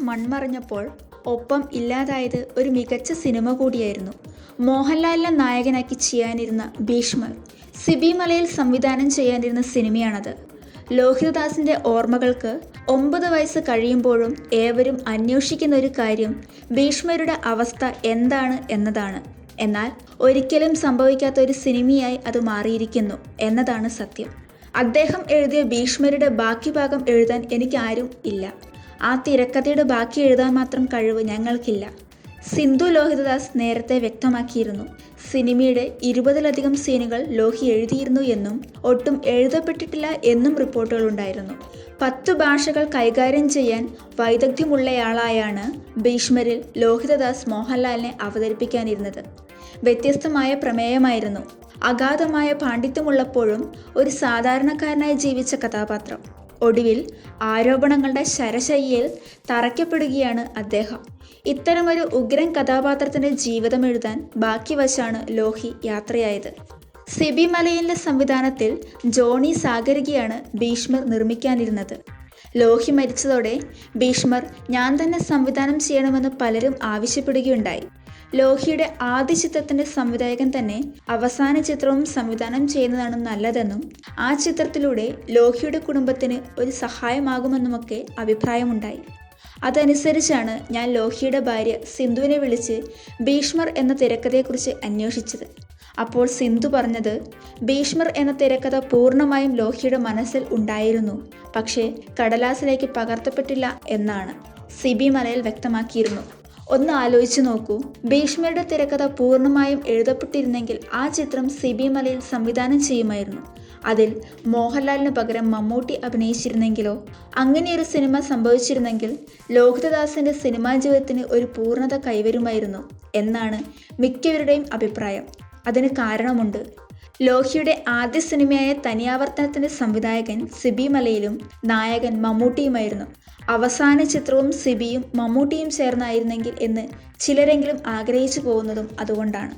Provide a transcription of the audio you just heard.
മൺമറഞ്ഞപ്പോൾ ഒപ്പം ഇല്ലാതായത് ഒരു മികച്ച സിനിമ കൂടിയായിരുന്നു. മോഹൻലാലിനെ നായകനാക്കി ചെയ്യാനിരുന്ന ഭീഷ്മർ സിബി മലയിൽ സംവിധാനം ചെയ്യാനിരുന്ന സിനിമയാണത്. ലോഹിതദാസിന്റെ ഓർമ്മകൾക്ക് ഒമ്പത് വയസ്സ് കഴിയുമ്പോഴും ഏവരും അന്വേഷിക്കുന്ന ഒരു കാര്യം ഭീഷ്മരുടെ അവസ്ഥ എന്താണ് എന്നതാണ്. എന്നാൽ ഒരിക്കലും സംഭവിക്കാത്ത ഒരു സിനിമയായി അത് മാറിയിരിക്കുന്നു എന്നതാണ് സത്യം. അദ്ദേഹം എഴുതിയ ഭീഷ്മരുടെ ബാക്കി ഭാഗം എഴുതാൻ എനിക്കാരും ഇല്ല. ആ തിരക്കഥയുടെ ബാക്കി എഴുതാൻ മാത്രം കഴിവ് ഞങ്ങൾക്കില്ല. സിന്ധു ലോഹിതദാസ് നേരത്തെ വ്യക്തമാക്കിയിരുന്നു. സിനിമയുടെ ഇരുപതിലധികം സീനുകൾ ലോഹി എഴുതിയിരുന്നു എന്നും ഒട്ടും എഴുതപ്പെട്ടിട്ടില്ല എന്നും റിപ്പോർട്ടുകൾ ഉണ്ടായിരുന്നു പത്ത് ഭാഷകൾ കൈകാര്യം ചെയ്യാൻ വൈദഗ്ധ്യമുള്ളയാളായാണ് ഭീഷ്മരിൽ ലോഹിതദാസ് മോഹൻലാലിനെ അവതരിപ്പിക്കാനിരുന്നത്. വ്യത്യസ്തമായ പ്രമേയമായിരുന്നു. അഗാധമായ പാണ്ഡിത്യമുള്ളപ്പോഴും ഒരു സാധാരണക്കാരനായി ജീവിച്ച കഥാപാത്രം. ഒടുവിൽ ആരോപണങ്ങളുടെ ശരശയ്യയിൽ തറയ്ക്കപ്പെടുകയാണ് അദ്ദേഹം. ഇത്തരമൊരു ഉഗ്രൻ കഥാപാത്രത്തിന്റെ ജീവിതം എഴുതാൻ ബാക്കി വശാണ് ലോഹി യാത്രയായത്. സിബി മലയിലെ സംവിധാനത്തിൽ ജോണി സാഗരികയാണ് ഭീഷ്മർ നിർമ്മിക്കാനിരുന്നത്. ലോഹി മരിച്ചതോടെ ഭീഷ്മർ ഞാൻ തന്നെ സംവിധാനം ചെയ്യണമെന്ന് പലരും ആവശ്യപ്പെടുകയുണ്ടായി. ലോഹിയുടെ ആദ്യ ചിത്രത്തിന്റെ സംവിധായകൻ തന്നെ അവസാന ചിത്രവും സംവിധാനം ചെയ്യുന്നതാണ് നല്ലതെന്നും ആ ചിത്രത്തിലൂടെ ലോഹിയുടെ കുടുംബത്തിന് ഒരു സഹായമാകുമെന്നുമൊക്കെ അഭിപ്രായമുണ്ടായി. അതനുസരിച്ചാണ് ഞാൻ ലോഹിയുടെ ഭാര്യ സിന്ധുവിനെ വിളിച്ച് ഭീഷ്മർ എന്ന തിരക്കഥയെക്കുറിച്ച് അന്വേഷിച്ചത്. അപ്പോൾ സിന്ധു പറഞ്ഞത് ഭീഷ്മർ എന്ന തിരക്കഥ പൂർണമായും ലോഹിയുടെ മനസ്സിൽ ഉണ്ടായിരുന്നു. പക്ഷേ കടലാസിലേക്ക് പകർത്തപ്പെട്ടില്ല എന്നാണ് സിബി മലയിൽ വ്യക്തമാക്കിയിരുന്നു. ഒന്ന് ആലോചിച്ചു നോക്കൂ. ഭീഷ്മയുടെ തിരക്കഥ പൂർണമായും എഴുതപ്പെട്ടിരുന്നെങ്കിൽ ആ ചിത്രം സിബി മലയിൽ സംവിധാനം ചെയ്യുമായിരുന്നു. അതിൽ മോഹൻലാലിന് പകരം മമ്മൂട്ടി അഭിനയിച്ചിരുന്നെങ്കിലോ അങ്ങനെയൊരു സിനിമ സംഭവിച്ചിരുന്നെങ്കിൽ ലോഹിതദാസിന്റെ സിനിമാ ജീവിതത്തിന് ഒരു പൂർണത കൈവരുമായിരുന്നു എന്നാണ് മിക്കവരുടെയും അഭിപ്രായം. അതിന് കാരണമുണ്ട്. ലോഹിയുടെ ആദ്യ സിനിമയായ തനിയാവർത്തനത്തിന്റെ സംവിധായകൻ സിബി മലയിലും നായകൻ മമ്മൂട്ടിയുമായിരുന്നു. അവസാന ചിത്രവും സിബിയും മമ്മൂട്ടിയും ചേർന്നായിരുന്നെങ്കിൽ എന്ന് ചിലരെങ്കിലും ആഗ്രഹിച്ചു പോകുന്നതും അതുകൊണ്ടാണ്.